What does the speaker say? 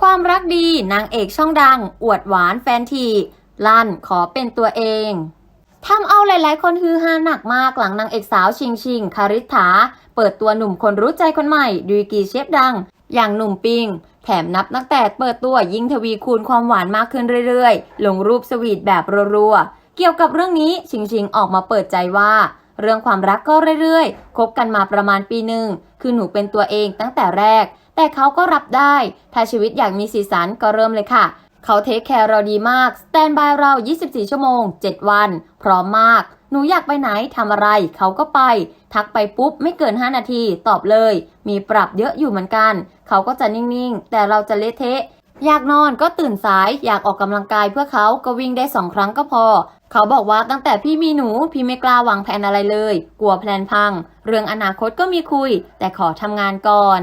ความรักดีนางเอกช่องดัง อวดหวานแฟนทีลั่นขอเป็นตัวเองทำเอาหลาย ๆ คนฮือฮาหนักมากหลังนางเอกสาวชิงชิงคาริษฐาเปิดตัวหนุ่มคนรู้ใจคนใหม่ดุยกีเชฟดัง อย่างหนุ่มปิง แถมนับตั้งแต่เปิดตัวยิ่งทวีคูณความหวานมากขึ้นเรื่อย ๆ ลงรูปสวีทแบบรัว ๆ เกี่ยวกับเรื่องนี้ชิงชิงออกมาเปิดใจว่า เรื่องความรักก็เรื่อย ๆ คบกันมาประมาณปีหนึ่งคือหนูเป็นตัวเองตั้งแต่แรก แต่เขาก็รับได้ ถ้าชีวิตอยากมีสีสันก็เริ่มเลยค่ะ เขาเทคแคร์เราดีมาก สแตนบายเรา 24 ชั่วโมง 7 วัน พร้อมมาก หนูอยากไปไหนทำอะไร เขาก็ไป ทักไปปุ๊บไม่เกิน 5 นาที ตอบเลย มีปรับเยอะอยู่เหมือนกัน เขาก็จะนิ่งๆ แต่เราจะเละเทะอยากนอนก็ตื่นสาย อยากออกกำลังกายเพื่อเขาก็วิ่งได้สองครั้งก็พอ เขาบอกว่าตั้งแต่พี่มีหนูพี่ไม่กล้าวางแผนอะไรเลย กลัวแพลนพัง เรื่องอนาคตก็มีคุย แต่ขอทำงานก่อน